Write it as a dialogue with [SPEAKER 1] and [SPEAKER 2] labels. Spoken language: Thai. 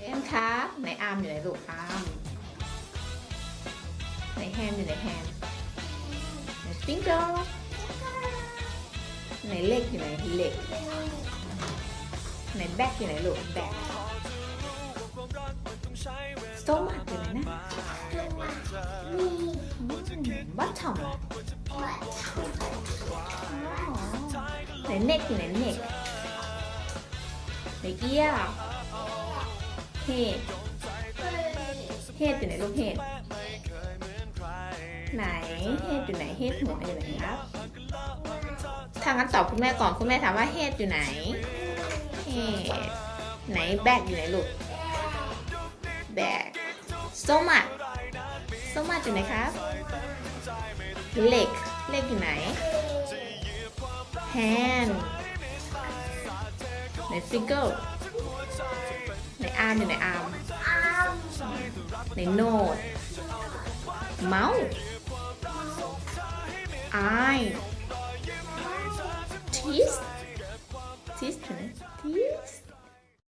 [SPEAKER 1] เอมครับไหนอาร์มอยู่ไหนลูกอาร์มไหนแฮนด์อยู่ไหนแฮนด์ไหนฟิงเกอร์ไหนเล็กอยู่ไหนเล็กไหนแบกอยู่ไหนลูกแบกสโตมัสอยู่ไหนนะบัตทอมไหนเน็กอยู่ไหนเน็กไหนเอียร์ เฮดเฮดอยู่ไหนลูกเฮดไหนเฮดอยู่ไหนเฮดหัวอยู่ไหนครับถ้างั้นตอบคุณแม่ก่อนคุณแม่ถามว่าเฮดอยู่ไหนเฮดไหนแบกอยู่ไหนลูกแบกโซมัดโซมัดอยู่ไหนครับเล็กเล็กอยู่ไหนแฮนไหนฟิงเกิลามอยู่ในอามในโน้ตเมาส์ไอทีสทีสถึงทีส